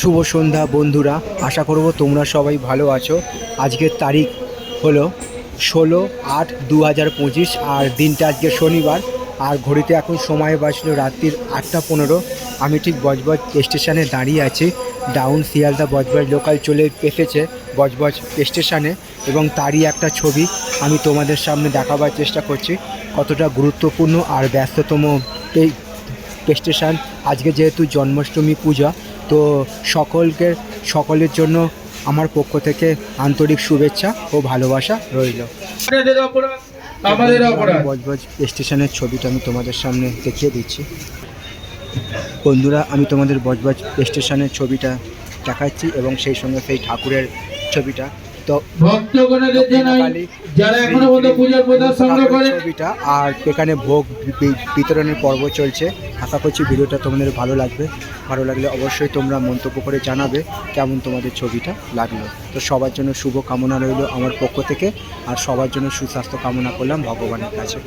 শুভ সন্ধ্যা বন্ধুরা, আশা করব তোমরা সবাই ভালো আছো। আজকের তারিখ হলো ষোলো আট দু হাজার পঁচিশ আর দিনটা আজকে শনিবার। আর ঘড়িতে এখন সময় বাজলো রাত্রির আটটা পনেরো। আমি ঠিক বজবজ স্টেশনে দাঁড়িয়ে আছি। ডাউন শিয়ালদা বজবজ লোকাল চলে এসেছে বজবজ স্টেশনে এবং তারই একটা ছবি আমি তোমাদের সামনে দেখাবার চেষ্টা করছি। কতটা গুরুত্বপূর্ণ আর ব্যস্ততম এই স্টেশন। আজকে যেহেতু জন্মাষ্টমী পূজা তো সকলকে সকলের জন্য আমার পক্ষ থেকে আন্তরিক শুভেচ্ছা ও ভালোবাসা রইল। বজবজ স্টেশনের ছবিটা আমি তোমাদের সামনে দেখিয়ে দিচ্ছি। বন্ধুরা আমি তোমাদের বজবজ স্টেশনের ছবিটা দেখাচ্ছি এবং সেই সঙ্গে সেই ঠাকুরের ছবিটা তো ভক্তগণদের জানাই কালী যারা এখনও পর্যন্ত পূজার প্রসাদ সংগ্রহ করে ছবিটা আর এখানে ভোগ বিতরণের পর্ব চলছে। আশা করছি ভিডিওটা তোমাদের ভালো লাগবে। ভালো লাগলে অবশ্যই তোমরা মন্তব্য করে জানাবে কেমন তোমাদের ছবিটা লাগল। তো সবার জন্য শুভ কামনা রইল আমার পক্ষ থেকে আর সবার জন্য সুস্বাস্থ্য কামনা করলাম ভগবানের কাছে।